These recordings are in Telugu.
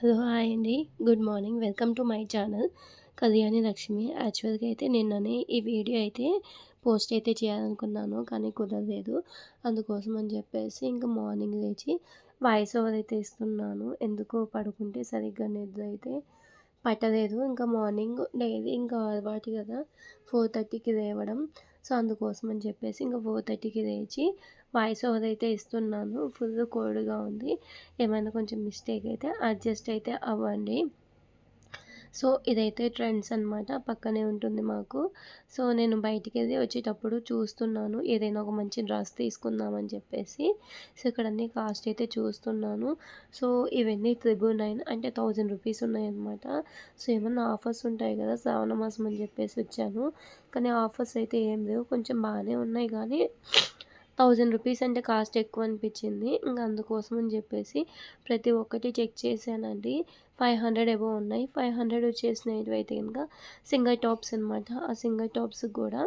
హలో హాయ్ అండి. Good morning. Welcome to my channel Kalyani Lakshmi. యాక్చువల్గా అయితే నిన్ననే ఈ వీడియో అయితే పోస్ట్ అయితే చేయాలనుకున్నాను కానీ కుదరలేదు. అందుకోసం అని చెప్పేసి ఇంకా మార్నింగ్ లేచి వాయిస్ ఓవర్ అయితే ఇస్తున్నాను. ఎందుకో పడుకుంటే సరిగ్గా నిద్ర అయితే పట్టలేదు. ఇంకా మార్నింగ్ డైలీ ఇంకా అలవాటు కదా ఫోర్ థర్టీకి లేవడం. సో అందుకోసం అని చెప్పేసి ఇంకా ఫోర్ థర్టీకి లేచి వాయిస్ ఓవర్ అయితే ఇస్తున్నాను. ఫుల్ కోల్డ్గా ఉంది. ఏమైనా కొంచెం మిస్టేక్ అయితే అడ్జస్ట్ అయితే అవ్వండి. సో ఇదైతే ట్రెండ్స్ అనమాట పక్కనే ఉంటుంది మాకు. సో నేను బయటికి వెళ్ళి వచ్చేటప్పుడు చూస్తున్నాను. ఏదైనా ఒక మంచి డ్రెస్ తీసుకుందామని చెప్పేసి. సో ఇక్కడ అన్ని కాస్ట్ అయితే చూస్తున్నాను. సో ఇవన్నీ త్రిబుల్ నైన్ అంటే థౌజండ్ రూపీస్ ఉన్నాయన్నమాట. సో ఏమన్నా ఆఫర్స్ ఉంటాయి కదా శ్రావణ మాసం అని చెప్పేసి వచ్చాను. కానీ ఆఫర్స్ అయితే ఏం లేవు. కొంచెం బాగానే ఉన్నాయి కానీ థౌజండ్ రూపీస్ అంటే కాస్ట్ ఎక్కువ అనిపించింది. ఇంకా అందుకోసం అని చెప్పేసి ప్రతి ఒక్కటి చెక్ చేశానండి. ఫైవ్ హండ్రెడ్ ఎబో ఉన్నాయి. ఫైవ్ హండ్రెడ్ వచ్చేసినవి అయితే కనుక సింగర్ టాప్స్ అనమాట ఆ సింగర్ టాప్స్ కూడా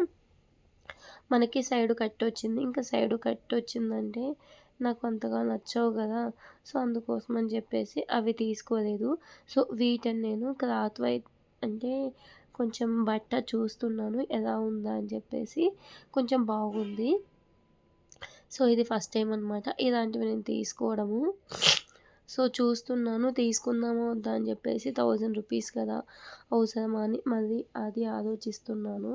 మనకి సైడ్ కట్ వచ్చింది. ఇంకా సైడ్ కట్ వచ్చిందంటే నాకు అంతగా నచ్చవు కదా. సో అందుకోసం అని చెప్పేసి అవి తీసుకోలేదు. సో వీటని నేను క్లాత్ వైట్ అంటే కొంచెం బట్ట చూస్తున్నాను. ఎలా ఉందా అని చెప్పేసి కొంచెం బాగుంది. సో ఇది ఫస్ట్ టైం అనమాట ఇలాంటివి నేను తీసుకోవడము. సో చూస్తున్నాను తీసుకుందాము వద్దా అని చెప్పేసి థౌజండ్ రూపీస్ కదా అవసరమా అని మళ్ళీ అది ఆలోచిస్తున్నాను.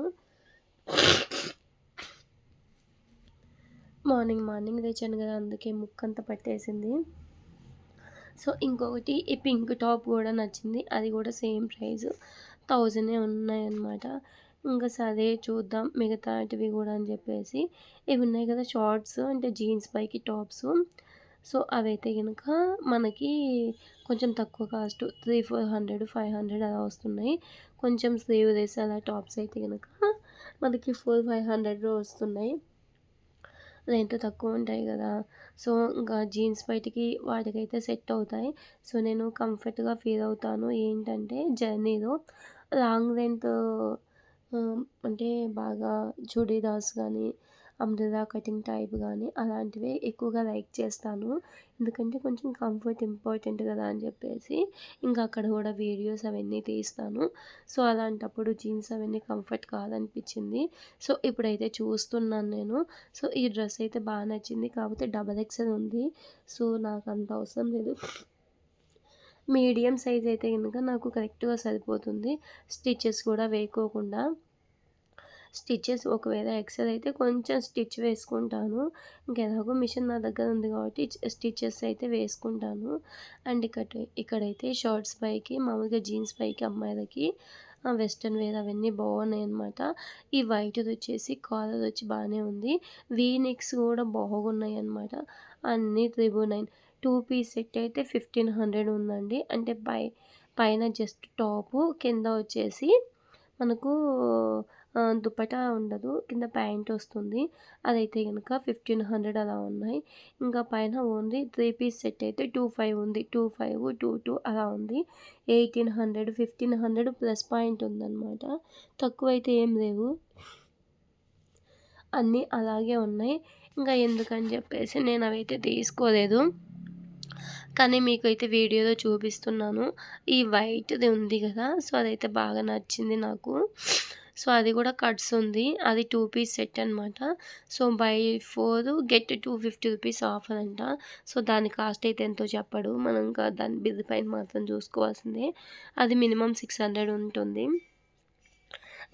మార్నింగ్ మార్నింగ్ లేచాను కదా అందుకే ముక్కంతా పట్టేసింది. సో ఇంకొకటి ఈ పింక్ టాప్ కూడా నచ్చింది. అది కూడా సేమ్ ప్రైస్ థౌజండే ఉన్నాయన్నమాట. ఇంకా సరే చూద్దాం మిగతాటివి కూడా అని చెప్పేసి. ఇవి ఉన్నాయి కదా షార్ట్స్ అంటే జీన్స్ పైకి టాప్స్. సో అవైతే కనుక మనకి కొంచెం తక్కువ cost three four hundred five hundred అలా వస్తున్నాయి. కొంచెం స్లీవ్ వేసి అలా టాప్స్ అయితే కనుక మనకి ఫోర్ ఫైవ్ హండ్రెడ్ వస్తున్నాయి. రెంట్ తక్కువ ఉంటాయి కదా. సో ఇంకా జీన్స్ బయటికి వాటికైతే సెట్ అవుతాయి. సో నేను కంఫర్ట్గా ఫీల్ అవుతాను ఏంటంటే జర్నీలో లాంగ్ లెంత్ అంటే బాగా చుడీదార్స్ కానీ అంబ్రెలా కటింగ్ టైప్ కానీ అలాంటివి ఎక్కువగా లైక్ చేస్తాను. ఎందుకంటే కొంచెం కంఫర్ట్ ఇంపార్టెంట్ కదా అని చెప్పేసి ఇంకా అక్కడ కూడా వీడియోస్ అవన్నీ తీస్తాను. సో అలాంటప్పుడు జీన్స్ అవన్నీ కంఫర్ట్ కాదనిపించింది. సో ఇప్పుడైతే చూస్తున్నాను నేను. సో ఈ డ్రెస్ అయితే బాగా నచ్చింది. కాకపోతే డబల్ ఎక్సెల్ ఉంది. సో నాకు అంత అవసరం లేదు. మీడియం సైజ్ అయితే కనుక నాకు కరెక్ట్గా సరిపోతుంది. స్టిచెస్ కూడా వేయకోకుండా స్టిచ్చెస్ ఒకవేళ ఎక్సెల్ అయితే కొంచెం స్టిచ్ వేసుకుంటాను. ఇంకెలాగో మిషన్ నా దగ్గర ఉంది కాబట్టి స్టిచ్చెస్ అయితే వేసుకుంటాను. అండ్ ఇక్కడ ఇక్కడైతే షార్ట్స్ పైకి మామూలుగా జీన్స్ పైకి అమ్మాయిలకి వెస్ట్రన్ వేర్ అవన్నీ బాగున్నాయి అనమాట ఈ వైట్ వచ్చేసి కాలర్ వచ్చి బాగానే ఉంది. వీ నెక్స్ కూడా బాగున్నాయి అనమాట అన్నీ triple nine two piece set అయితే ఫిఫ్టీన్ హండ్రెడ్ ఉందండి. అంటే పై పైన జస్ట్ టాపు కింద వచ్చేసి మనకు దుపటా ఉండదు కింద ప్యాంట్ వస్తుంది. అదైతే కనుక ఫిఫ్టీన్ హండ్రెడ్ అలా ఉన్నాయి. ఇంకా పైన ఓన్లీ త్రీ పీస్ సెట్ అయితే టూ ఫైవ్ ఉంది. టూ ఫైవ్ టూ టూ అలా ఉంది. Eighteen hundred fifteen hundred plus point ఉందన్నమాట. తక్కువ అయితే ఏం లేవు. అన్నీ అలాగే ఉన్నాయి. ఇంకా ఎందుకని చెప్పేసి నేను అవైతే తీసుకోలేదు. కానీ మీకు అయితే వీడియోలో చూపిస్తున్నాను. ఈ వైట్ది ఉంది కదా సో అదైతే బాగా నచ్చింది నాకు. సో అది కూడా కట్స్ ఉంది. అది టూ పీస్ సెట్ అనమాట so buy four get two fifty rupees offer అంట. సో దాని కాస్ట్ అయితే ఎంతో చెప్పడు. మనం ఇంకా దాని బిల్ పైన మాత్రం చూసుకోవాల్సిందే. అది మినిమం సిక్స్ హండ్రెడ్ ఉంటుంది.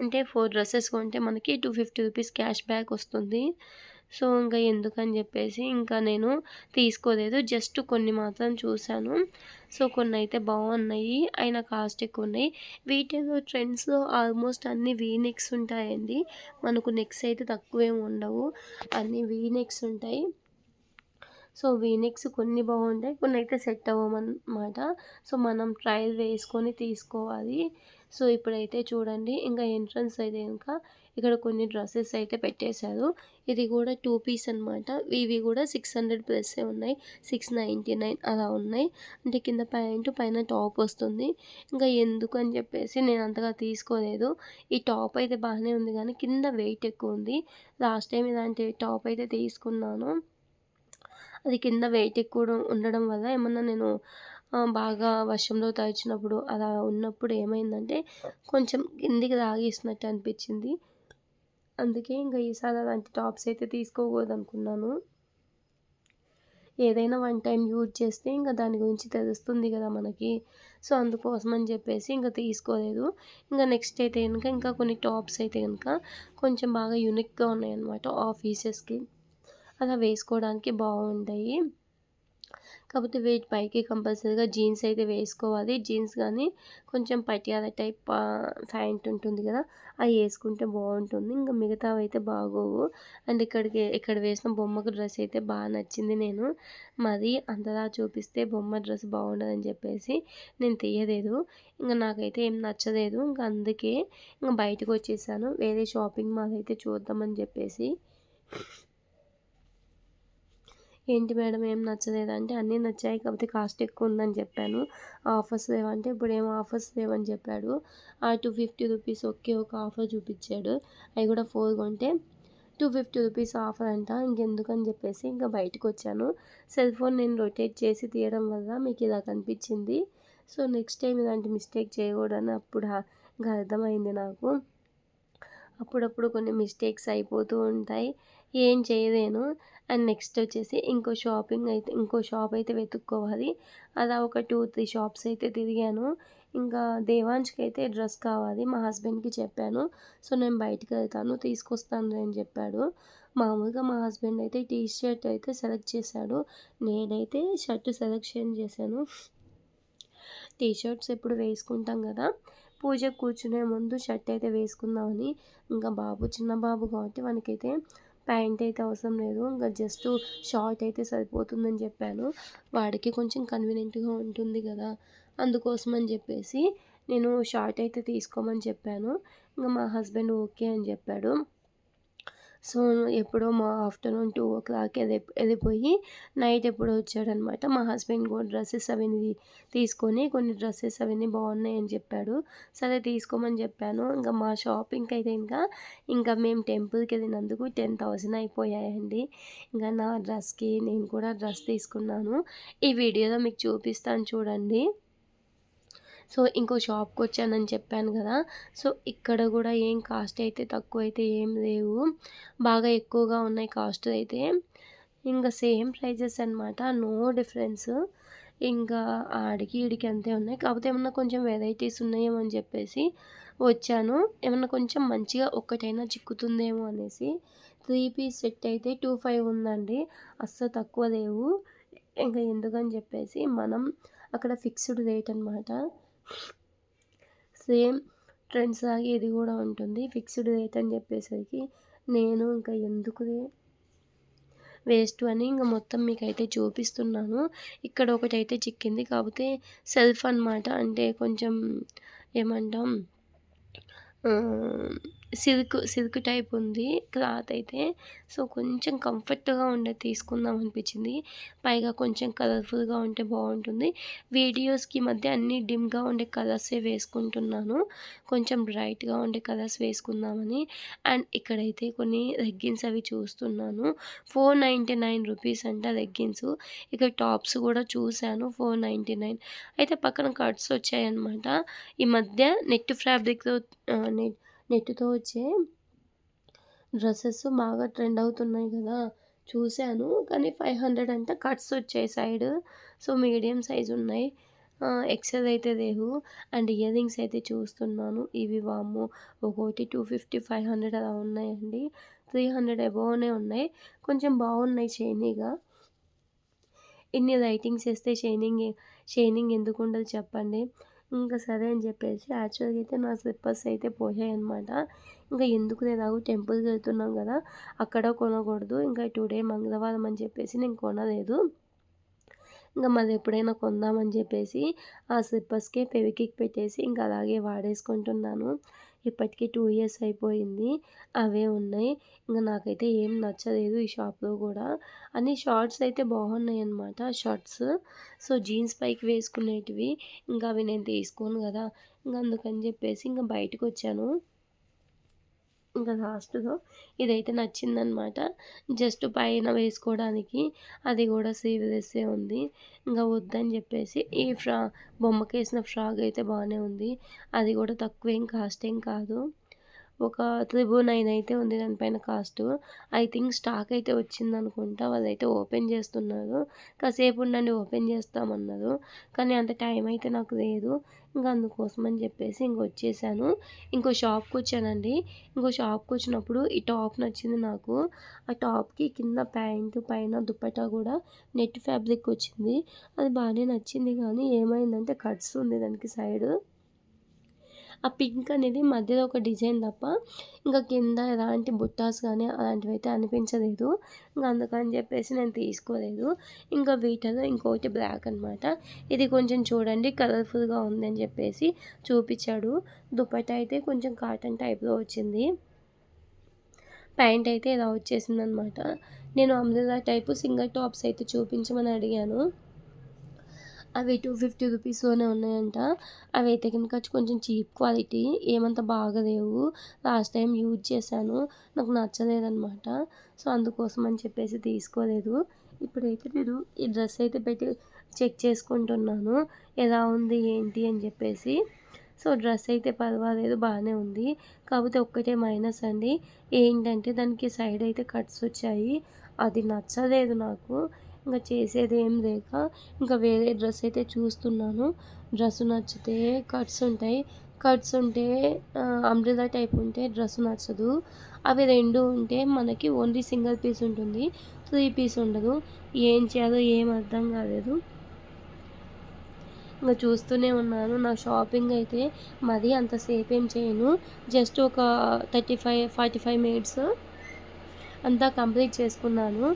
అంటే ఫోర్ డ్రెస్సెస్ కొంటే మనకి two fifty rupees cash back వస్తుంది. సో ఇంకా ఎందుకని చెప్పేసి ఇంకా నేను తీసుకోలేదు. జస్ట్ కొన్ని మాత్రం చూశాను. సో కొన్ని అయితే బాగున్నాయి. అయినా కాస్ట్ ఎక్కువ ఉన్నాయి వీటిలో ట్రెండ్స్లో ఆల్మోస్ట్ అన్ని వీనెక్స్ ఉంటాయండి. మనకు నెక్స్ అయితే తక్కువేమి ఉండవు. అన్ని వీనెక్స్ ఉంటాయి. సో వీనెక్స్ కొన్ని బాగుంటాయి. కొన్ని అయితే సెట్ అవ్వమన్నమాట. సో మనం ట్రయల్ వేసుకొని తీసుకోవాలి. సో ఇప్పుడైతే చూడండి. ఇంకా ఎంట్రన్స్ అయితే ఇంకా ఇక్కడ కొన్ని డ్రెస్సెస్ అయితే పెట్టేశారు. ఇది కూడా టూ పీస్ అనమాట ఇవి కూడా సిక్స్ హండ్రెడ్ ప్లస్సే ఉన్నాయి. సిక్స్ నైంటీ నైన్ అలా ఉన్నాయి. అంటే కింద ప్యాంటు పైన టాప్ వస్తుంది. ఇంకా ఎందుకు అని చెప్పేసి నేను అంతగా తీసుకోలేదు. ఈ టాప్ అయితే బాగానే ఉంది కానీ కింద వెయిట్ ఎక్కువ ఉంది. లాస్ట్ టైం ఇలాంటి టాప్ అయితే తీసుకున్నాను. అది కింద వెయిట్ ఎక్కువ ఉండడం వల్ల ఏమన్నా నేను బాగా వర్షంలో తడిచినప్పుడు అలా ఉన్నప్పుడు ఏమైందంటే కొంచెం కిందికి లాగేసినట్టు అనిపించింది. అందుకే ఇంకా ఈసారి అలాంటి టాప్స్ అయితే తీసుకోకూడదు అనుకున్నాను ఏదైనా వన్ టైం యూజ్ చేస్తే ఇంకా దాని గురించి తెలుస్తుంది కదా మనకి. సో అందుకోసం అని చెప్పేసి ఇంకా తీసుకోలేదు. ఇంకా నెక్స్ట్ అయితే కనుక ఇంకా కొన్ని టాప్స్ అయితే కనుక కొంచెం బాగా యూనిక్గా ఉన్నాయన్నమాట ఆఫీసెస్కి. అలా వేసుకోవడానికి బాగుంటాయి. కాకపోతే వీటి పైకి కంపల్సరీగా జీన్స్ అయితే వేసుకోవాలి. జీన్స్ కానీ కొంచెం పటియాల టైప్ ప్యాంట్ ఉంటుంది కదా అవి వేసుకుంటే బాగుంటుంది. ఇంకా మిగతావి అయితే బాగోవు. అండ్ ఇక్కడికి ఇక్కడ వేసిన బొమ్మకు డ్రెస్ అయితే బాగా నచ్చింది నేను. మరి అంతలా చూపిస్తే బొమ్మ డ్రెస్ బాగుండదని చెప్పేసి నేను తీయలేదు. ఇంకా నాకైతే ఏం నచ్చలేదు. ఇంకా అందుకే ఇంకా బయటకు వచ్చేసాను. వేరే షాపింగ్ మాల్ అయితే చూద్దామని చెప్పేసి. ఏంటి మేడం ఏం నచ్చలేదు అంటే అన్నీ నచ్చాయి కాకపోతే కాస్ట్ ఎక్కువ ఉందని చెప్పాను. ఆఫర్స్ లేవంటే ఇప్పుడు ఏం ఆఫర్స్ లేవని చెప్పాడు. ఆ టూ ఫిఫ్టీ రూపీస్ ఒకే ఒక ఆఫర్ చూపించాడు. అవి కూడా ఫోర్ కొంటే టూ ఫిఫ్టీ రూపీస్ ఆఫర్ అంట ఇంకెందుకని చెప్పేసి ఇంకా బయటకు వచ్చాను. సెల్ ఫోన్ నేను రొటేట్ చేసి తీయడం వల్ల మీకు ఇలా కనిపించింది సో నెక్స్ట్ టైం ఇలాంటి మిస్టేక్ చేయకూడదని అప్పుడు ఇంకా అర్థమైంది నాకు. అప్పుడప్పుడు కొన్ని మిస్టేక్స్ అయిపోతూ ఉంటాయి. ఏం చేయలేను. అండ్ నెక్స్ట్ వచ్చేసి ఇంకో షాపింగ్ అయితే ఇంకో షాప్ అయితే వెతుక్కోవాలి. అలా ఒక టూ త్రీ షాప్స్ అయితే తిరిగాను. ఇంకా దేవాంష్కి అయితే డ్రెస్ కావాలి మా హస్బెండ్కి చెప్పాను. సో నేను బయటకు వెళ్తాను తీసుకొస్తాను అని చెప్పాడు. మామూలుగా మా హస్బెండ్ అయితే టీ షర్ట్ అయితే సెలెక్ట్ చేశాడు. నేనైతే షర్ట్ సెలెక్షన్ చేశాను. టీ షర్ట్స్ ఎప్పుడు వేసుకుంటాం కదా పూజ కూర్చునే ముందు షర్ట్ అయితే వేసుకుందామని. ఇంకా బాబు చిన్న బాబు కాబట్టి మనకైతే ప్యాంట్ అయితే అవసరం లేదు. ఇంకా జస్ట్ షార్ట్ అయితే సరిపోతుందని చెప్పాను. వాడికి కొంచెం కన్వీనియంట్గా ఉంటుంది కదా అందుకోసం అని చెప్పేసి నేను షార్ట్ అయితే తీసుకోమని చెప్పాను. ఇంకా మా హస్బెండ్ ఓకే అని చెప్పాడు. సో ఎప్పుడో మా ఆఫ్టర్నూన్ టూ ఓ క్లాక్ వెళ్ళి వెళ్ళిపోయి నైట్ ఎప్పుడో వచ్చాడనమాట. మా హస్బెండ్ కూడా డ్రెస్సెస్ అవన్నీ తీసుకొని కొన్ని డ్రెస్సెస్ అవన్నీ బాగున్నాయని చెప్పాడు. సరే తీసుకోమని చెప్పాను. ఇంకా మా షాపింగ్ అయితే ఇంకా ఇంకా మేము టెంపుల్కి వెళ్ళినందుకు టెన్ థౌజండ్ అయిపోయాయండి. ఇంకా నా డ్రెస్కి నేను కూడా డ్రెస్ తీసుకున్నాను. ఈ వీడియోలో మీకు చూపిస్తాను చూడండి. సో ఇంకో షాప్కి వచ్చానని చెప్పాను కదా. సో ఇక్కడ కూడా ఏం కాస్ట్ అయితే తక్కువ అయితే ఏం లేవు. బాగా ఎక్కువగా ఉన్నాయి కాస్ట్ అయితే. ఇంకా సేమ్ ప్రైజెస్ అనమాట నో డిఫరెన్స్. ఇంకా ఆడికి ఈడికి అంతే ఉన్నాయి. కాకపోతే ఏమన్నా కొంచెం వెరైటీస్ ఉన్నాయేమో అని చెప్పేసి వచ్చాను. ఏమన్నా కొంచెం మంచిగా ఒక్కటైనా చిక్కుతుందేమో అనేసి. త్రీ పీస్ సెట్ అయితే టూ ఫైవ్ ఉందండి. అస్సలు తక్కువ లేవు. ఇంకా ఎందుకని చెప్పేసి మనం అక్కడ ఫిక్స్డ్ రేట్ అనమాట సేమ్ ట్రెండ్స్ లాగే ఇది కూడా ఉంటుంది. ఫిక్స్డ్ రేట్ అని చెప్పేసరికి నేను ఇంకా ఎందుకు వేస్ట్ అని ఇంకా మొత్తం మీకు అయితే చూపిస్తున్నాను. ఇక్కడ ఒకటి అయితే చిక్కింది. కాకపోతే సెల్ఫ్ అనమాట అంటే కొంచెం ఏమంటాం సిల్క్ సిల్క్ టైప్ ఉంది క్లాత్ అయితే. సో కొంచెం కంఫర్ట్గా ఉండే తీసుకుందాం అనిపించింది. పైగా కొంచెం కలర్ఫుల్గా ఉంటే బాగుంటుంది. వీడియోస్కి మధ్య అన్ని డిమ్గా ఉండే కలర్సే వేసుకుంటున్నాను. కొంచెం బ్రైట్గా ఉండే కలర్స్ వేసుకుందామని. అండ్ ఇక్కడైతే కొన్ని లెగ్గిన్స్ అవి చూస్తున్నాను. ఫోర్ నైంటీ నైన్ రూపీస్ అంట లెగ్గిన్స్. ఇక్కడ టాప్స్ కూడా చూశాను ఫోర్ నైంటీ నైన్. అయితే పక్కన కట్స్ వచ్చాయన్నమాట. ఈ మధ్య నెట్ ఫ్యాబ్రిక్తో నెట్ నెట్తో వచ్చే డ్రెస్సెస్ బాగా ట్రెండ్ అవుతున్నాయి కదా. చూశాను. కానీ ఫైవ్ హండ్రెడ్ అంటే కట్స్ వచ్చాయి సైడ్. సో మీడియం సైజ్ ఉన్నాయి. ఎక్సెల్ అయితే లేవు. అండ్ ఇయర్ రింగ్స్ అయితే చూస్తున్నాను. ఇవి వాము ఒకటి టూ ఫిఫ్టీ ఫైవ్ హండ్రెడ్ అలా ఉన్నాయండి. త్రీ హండ్రెడ్ అబోవ్నే ఉన్నాయి. కొంచెం బాగున్నాయి చైనీగా. ఇన్ని లైటింగ్స్ వేస్తే షైనింగ్ షైనింగ్ ఎందుకు ఉండదు చెప్పండి. ఇంకా సరే అని చెప్పేసి యాక్చువల్గా అయితే నా స్లిప్పర్స్ అయితే పోయాయి అనమాట ఇంకా ఎందుకు నేను టెంపుల్కి వెళ్తున్నాం కదా అక్కడ కొనకూడదు ఇంకా టుడే మంగళవారం అని చెప్పేసి నేను కొనలేదు. ఇంకా మరి ఎప్పుడైనా కొందామని చెప్పేసి ఆ స్లిప్పర్స్కే పెవికిక్ పెట్టేసి ఇంకా అలాగే వాడేసుకుంటున్నాను. ఇప్పటికీ టూ ఇయర్స్ అయిపోయింది. అవే ఉన్నాయి. ఇంకా నాకైతే ఏం నచ్చలేదు ఈ షాప్లో కూడా. అన్ని షార్ట్స్ అయితే బాగున్నాయి అనమాట షర్ట్స్. సో జీన్స్ పైకి వేసుకునేటివి. ఇంకా అవి నేను తీసుకోను కదా. ఇంకా అందుకని చెప్పేసి ఇంకా బయటకు వచ్చాను ఇంకా లాస్ట్‌లో ఇదైతే నచ్చిందనమాట. జస్ట్ పైన వేసుకోవడానికి అది కూడా స్లీవ్‌లెస్సే ఉంది. ఇంకా వద్దని చెప్పేసి ఈ ఫ్రా బొమ్మకేసిన ఫ్రాగ్ అయితే బాగానే ఉంది. అది కూడా తక్కువేం కాస్ట్ ఏం కాదు. ఒక 999 అయితే ఉంది దానిపైన కాస్ట్. ఐ థింక్ స్టాక్ అయితే వచ్చింది అనుకుంటా వాళ్ళైతే ఓపెన్ చేస్తున్నారు. కాసేపు ఉండండి ఓపెన్ చేస్తామన్నారు. కానీ అంత టైం అయితే నాకు లేదు. ఇంకా అందుకోసం అని చెప్పేసి ఇంక వచ్చేసాను. ఇంకో షాప్‌కొచ్చానండి. ఇంకో షాప్‌కొచ్చినప్పుడు ఈ టాప్ నచ్చింది నాకు. ఆ టాప్‌కి కింద ప్యాంటు పైన దుప్పటా కూడా నెట్ ఫ్యాబ్రిక్ వచ్చింది. అది బాగానే నచ్చింది కానీ ఏమైందంటే కట్స్ ఉంది దానికి సైడ్ ఆ పింక్ అనేది మధ్యలో ఒక డిజైన్ తప్ప ఇంకా కింద ఎలాంటి బుట్టాస్ కానీ అలాంటివైతే అనిపించలేదు. ఇంకా అందుకని చెప్పేసి నేను తీసుకోలేదు. ఇంకా వీటిలో ఇంకోటి బ్లాక్ అనమాట. ఇది కొంచెం చూడండి కలర్‌ఫుల్‌గా ఉందని చెప్పేసి చూపించాడు దుప్పట అయితే కొంచెం కాటన్ టైప్‌లో వచ్చింది. ప్యాంట్ అయితే ఇలా వచ్చేసిందనమాట. నేను అమృత టైపు సింగర్ టాప్స్ అయితే చూపించమని అడిగాను. అవి 250 రూపీస్‌లోనే ఉన్నాయంట. అవి అయితే కనుక కొంచెం చీప్ క్వాలిటీ ఏమంత బాగాలేవు. లాస్ట్ టైం యూజ్ చేశాను. నాకు నచ్చలేదనమాట. సో, అందుకోసం అని చెప్పేసి తీసుకోలేదు. ఇప్పుడైతే నేను ఈ డ్రెస్ అయితే పెట్టి చెక్ చేసుకుంటున్నాను. ఎలా ఉంది ఏంటి అని చెప్పేసి. సో, డ్రెస్ అయితే పర్వాలేదు బాగానే ఉంది. కాకపోతే ఒక్కటే మైనస్ అండి. ఏంటంటే దానికి సైడ్ అయితే కట్స్ వచ్చాయి. అది నచ్చలేదు నాకు. ఇంకా చేసేది ఏం లేక ఇంకా వేరే డ్రెస్ అయితే చూస్తున్నాను. డ్రెస్ నచ్చితే కట్స్ ఉంటాయి. కట్స్ ఉంటే అంబ్రెలా టైప్ ఉంటే డ్రెస్ నచ్చదు. అవి రెండు ఉంటే మనకి ఓన్లీ సింగిల్ పీస్ ఉంటుంది. త్రీ పీస్ ఉండదు. ఏం చేయాలో ఏం అర్థం కాలేదు. ఇంకా చూస్తూనే ఉన్నాను. నా షాపింగ్ అయితే మరీ అంతసేపు ఏం చేయను. జస్ట్ ఒక 35, 45 మినిట్స్ అంతా కంప్లీట్ చేసుకున్నాను.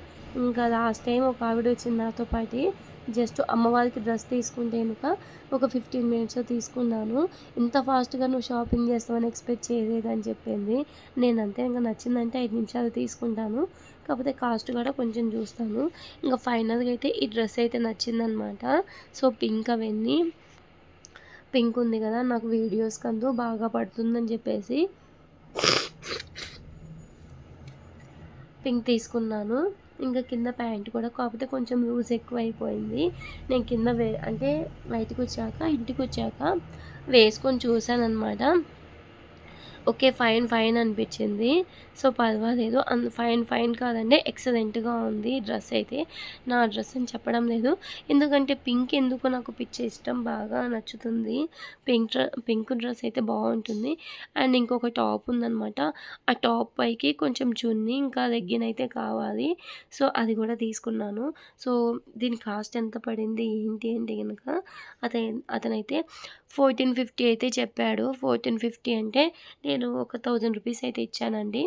ఇంకా లాస్ట్ టైం ఒక ఆవిడ వచ్చింది నాతో పాటి. జస్ట్ అమ్మవారికి డ్రెస్ తీసుకుంటే కనుక ఒక 15 మినిట్స్‌లో తీసుకున్నాను. ఇంత ఫాస్ట్‌గా నువ్వు షాపింగ్ చేస్తావని ఎక్స్‌పెక్ట్ చేయలేదని చెప్పింది. నేను అంతే ఇంకా నచ్చిందంటే ఐదు నిమిషాలు తీసుకుంటాను. కాకపోతే కాస్ట్ కూడా కొంచెం చూస్తాను. ఇంకా ఫైనల్‌గా అయితే ఈ డ్రెస్ అయితే నచ్చిందనమాట. సో, పింక్ అవన్నీ పింక్ ఉంది కదా! నాకు వీడియోస్ కందు బాగా పడుతుందని చెప్పేసి పింక్ తీసుకున్నాను. ఇంకా కింద ప్యాంట్ కూడా కాకపోతే కొంచెం లూజ్ ఎక్కువైపోయింది. నేను కింద వే అంటే వైటికి వచ్చాక ఇంటికి వచ్చాక వేసుకొని చూశాను అనమాట ఓకే. ఫైన్, ఫైన్ అనిపించింది. సో, పర్వాలేదు. అన్ ఫైన్, ఫైన్ కాదండి ఎక్సలెంట్‌గా ఉంది డ్రెస్ అయితే. నా డ్రెస్ అని చెప్పడం లేదు. ఎందుకంటే పింక్ ఎందుకు నాకు పిచ్చి ఇష్టం. బాగా నచ్చుతుంది. పింక్ డ్ర పింక్ డ్రెస్ అయితే బాగుంటుంది అండ్ ఇంకొక టాప్ ఉందనమాట. ఆ టాప్ పైకి కొంచెం చున్నీ ఇంకా లెగ్గిన్ అయితే కావాలి. సో, అది కూడా తీసుకున్నాను. సో, దీని కాస్ట్ ఎంత పడింది ఏంటి అంటే కనుక అతను అతనైతే 1450 అయితే చెప్పాడు. 1450 అంటే నేను ఒక థౌజండ్ రూపీస్ అయితే ఇచ్చానండి.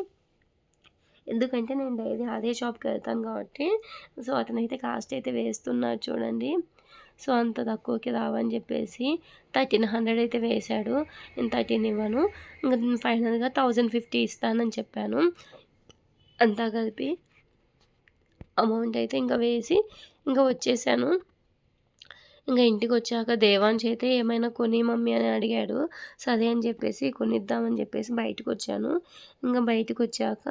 ఎందుకంటే నేను డైలీ అదే షాప్‌కి వెళ్తాను కాబట్టి. సో, అతనైతే కాస్ట్ అయితే వేస్తున్నాడు చూడండి. సో, అంత తక్కువకి రావని చెప్పేసి 1300 అయితే వేశాడు. నేను 13 ఇవ్వను. ఇంకా ఫైనల్‌గా 1050 ఇస్తానని చెప్పాను. అంతా కలిపి అమౌంట్ అయితే ఇంకా వేసి ఇంకా వచ్చేసాను. ఇంక ఇంటికొచ్చాక దేవాన్ అయితే ఏమైనా కొని మమ్మీ అని అడిగాడు. సరే అని చెప్పేసి కొనిద్దామని చెప్పేసి బయటకొచ్చాను. వచ్చాక బయటకొచ్చాక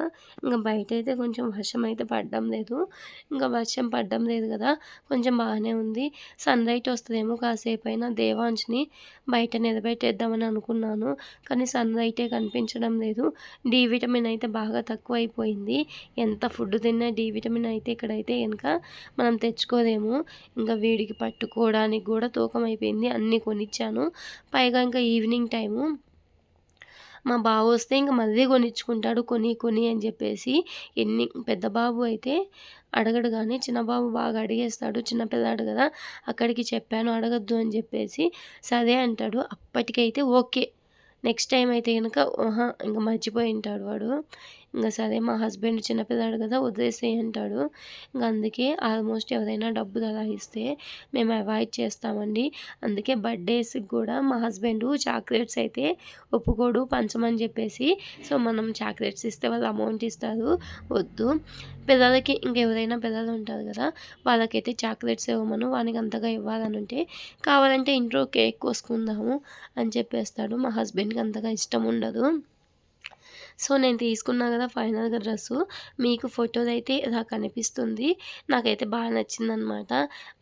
బయట అయితే కొంచెం వర్షం అయితే పడడం లేదు. ఇంకా వర్షం పడడం లేదు కదా! కొంచెం బాగానే ఉంది. సన్ రైట్ వస్తదేమో అయినా దేవాన్స్ని బయట నిలబెట్టేద్దామని అనుకున్నాను. కానీ సన్ సన్‌లైటే కనిపించడం లేదు. డి విటమిన్ అయితే బాగా తక్కువ అయిపోయింది ఎంత ఫుడ్ తిన్నా డి విటమిన్ అయితే ఇక్కడైతే గనుక మనం తెచ్చుకోలేము. ఇంకా వీడికి దానికి కూడా తూకం అయిపోయింది. అన్నీ కొనిచ్చాను. పైగా ఇంకా ఈవినింగ్ టైము. మా బావ వస్తే ఇంకా మళ్ళీ కొనిచ్చుకుంటాడు కొని, కొని అని చెప్పేసి ఎన్ని పెద్ద బాబు అయితే అడగడు కానీ చిన్న బాబు బాగా అడిగేస్తాడు. చిన్నపిల్లాడు కదా! అక్కడికి చెప్పాను అడగద్దు అని చెప్పేసి. సరే అంటాడు. అప్పటికైతే ఓకే. నెక్స్ట్ టైం అయితే కనుక ఓహా ఇంకా మర్చిపోయి ఉంటాడు వాడు. ఇంకా సరే మా హస్బెండ్ చిన్నపిల్లాడు కదా! వదిలేసేయి అంటాడు. ఇంకా అందుకే ఆల్మోస్ట్ ఎవరైనా డబ్బులు అలా ఇస్తే మేము అవాయిడ్ చేస్తామండి. అందుకే బర్త్‌డేస్‌కి కూడా మా హస్బెండు చాక్లెట్స్ అయితే ఒప్పుకోడు పంచమని చెప్పేసి. సో, మనం చాక్లెట్స్ ఇస్తే వాళ్ళు అమౌంట్ ఇస్తారు. వద్దు. పిల్లలకి ఇంకెవరైనా పిల్లలు ఉంటారు కదా! వాళ్ళకైతే చాక్లెట్స్ ఇవ్వమను. వానికి అంతగా ఇవ్వాలని ఉంటే కావాలంటే ఇంట్లో కేక్ కోసుకుందాము అని చెప్పేస్తాడు. మా హస్బెండ్‌కి అంతగా ఇష్టం ఉండదు. సో నేను తీసుకున్నా కదా ఫైనల్గా డ్రెస్సు. మీకు ఫోటోలు అయితే ఇలా కనిపిస్తుంది. నాకైతే బాగా నచ్చిందనమాట.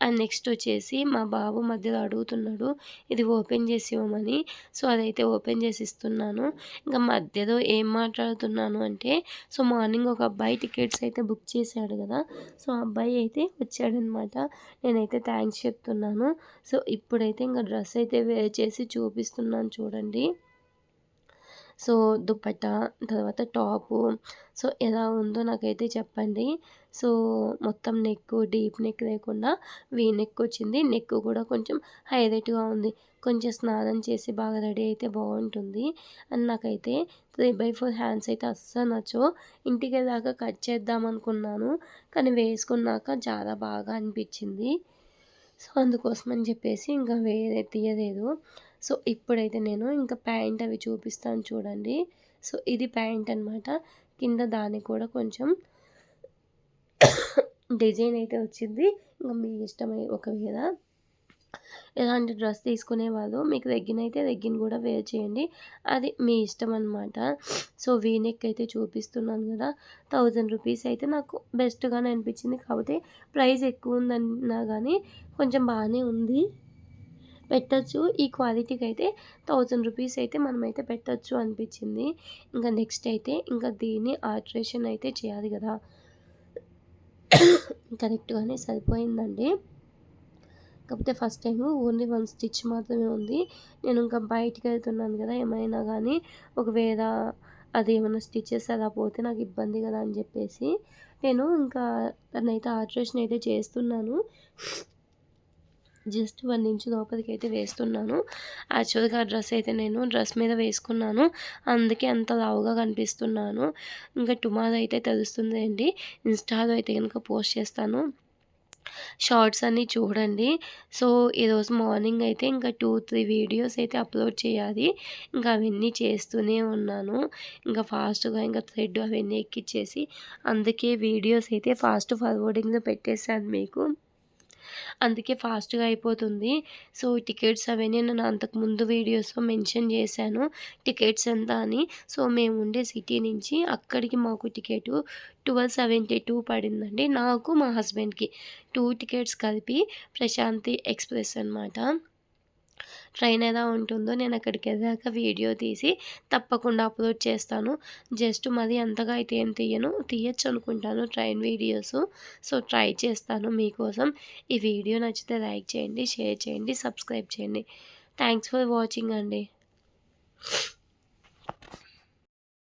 అండ్ నెక్స్ట్ వచ్చేసి మా బాబు మధ్యలో అడుగుతున్నాడు ఇది ఓపెన్ చేసి ఇవ్వమని సో అదైతే ఓపెన్ చేసి ఇస్తున్నాను. ఇంకా మధ్యలో ఏం మాట్లాడుతున్నాను అంటే సో మార్నింగ్ ఒక అబ్బాయి టికెట్స్ అయితే బుక్ చేశాడు కదా. సో ఆ అబ్బాయి అయితే వచ్చాడనమాట. నేనైతే థ్యాంక్స్ చెప్తున్నాను. సో ఇప్పుడైతే ఇంకా డ్రెస్ అయితే వేర్ చేసి చూపిస్తున్నాను చూడండి. సో దుప్పట్ట తర్వాత టాపు. సో ఎలా ఉందో నాకైతే చెప్పండి. సో మొత్తం నెక్ డీప్ నెక్ లేకుండా వీ నెక్ వచ్చింది. నెక్ కూడా కొంచెం హైలైట్గా ఉంది. కొంచెం స్నానం చేసి బాగా రెడీ అయితే బాగుంటుంది. అండ్ నాకైతే త్రీ బై ఫోర్ హ్యాండ్స్ అయితే అస్సలు నచ్చో ఇంటికి వెళ్ళాక కట్ చేద్దాం అనుకున్నాను. కానీ వేసుకున్నాక చాలా బాగా అనిపించింది. సో అందుకోసం అని చెప్పేసి ఇంకా వేరే తీయలేదు. సో ఇప్పుడైతే నేను ఇంకా ప్యాంట్ అవి చూపిస్తాను చూడండి. సో ఇది ప్యాంట్ అనమాట కింద దానికి కూడా కొంచెం డిజైన్ అయితే వచ్చింది. ఇంకా మీ ఇష్టమై ఒకవేళ ఎలాంటి డ్రెస్ తీసుకునే వాళ్ళు మీకు రెగ్గిన్ అయితే రెగ్గిన్ కూడా వేర్ చేయండి. అది మీ ఇష్టం అనమాట సో వీనెక్ అయితే చూపిస్తున్నాను కదా. థౌజండ్ రూపీస్ అయితే నాకు బెస్ట్గానే అనిపించింది. కాకపోతే ప్రైస్ ఎక్కువ ఉందన్నా కానీ కొంచెం బాగానే ఉంది. పెట్టచ్చు. ఈ క్వాలిటీకి అయితే థౌజండ్ రూపీస్ అయితే మనమైతే పెట్టచ్చు అనిపించింది. ఇంకా నెక్స్ట్ అయితే ఇంకా దీన్ని ఆల్ట్రేషన్ అయితే చేయాలి కదా. కరెక్ట్గానే సరిపోయిందండి. కాకపోతే first time only one stitch మాత్రమే ఉంది. నేను ఇంకా బయటికి వెళ్తున్నాను కదా ఏమైనా కానీ ఒకవేళ అది ఏమైనా స్టిచ్చెస్ అలా పోతే నాకు ఇబ్బంది కదా అని చెప్పేసి నేను ఇంకా తనైతే ఆల్ట్రేషన్ అయితే చేస్తున్నాను. జస్ట్ వన్ ఇంచ్ లోపలికి అయితే వేస్తున్నాను యాక్చువల్గా డ్రెస్ అయితే నేను డ్రెస్ మీద వేసుకున్నాను. అందుకే అంత లావుగా కనిపిస్తున్నాను. ఇంకా టుమారో అయితే తెలుస్తుంది అండి. ఇన్స్టాలో అయితే కనుక పోస్ట్ చేస్తాను. షార్ట్స్ అన్నీ చూడండి. సో ఈరోజు మార్నింగ్ అయితే ఇంకా టూ త్రీ వీడియోస్ అయితే అప్లోడ్ చేయాలి. ఇంకా అవన్నీ చేస్తూనే ఉన్నాను. ఇంకా ఫాస్ట్గా ఇంకా థ్రెడ్ అవన్నీ ఎక్కిచ్చేసి అందుకే వీడియోస్ అయితే ఫాస్ట్ ఫార్వర్డింగ్లో పెట్టేశాను మీకు. అందుకే ఫాస్ట్గా అయిపోతుంది. సో టికెట్స్ అవన్నీ నేను అంతకుముందు వీడియోస్లో మెన్షన్ చేశాను. టికెట్స్ ఎంత అని. సో మేము ఉండే సిటీ నుంచి అక్కడికి మాకు టికెట్ ట్వెల్వ్ సెవెంటీ టూ పడిందండి. నాకు మా హస్బెండ్కి. టూ టికెట్స్ కలిపి ప్రశాంతి ఎక్స్ప్రెస్ అనమాట ట్రైన్ ఎలా ఉంటుందో నేను అక్కడికి వెళ్ళాక వీడియో తీసి తప్పకుండా అప్లోడ్ చేస్తాను. జస్ట్ మరి అంతగా అయితే ఏం తీయను. తీయచ్చు అనుకుంటాను ట్రైన్ వీడియోస్. సో ట్రై చేస్తాను మీకోసం. ఈ వీడియో నచ్చితే లైక్ చేయండి షేర్ చేయండి సబ్స్క్రైబ్ చేయండి. థ్యాంక్స్ ఫర్ వాచింగ్ అండి.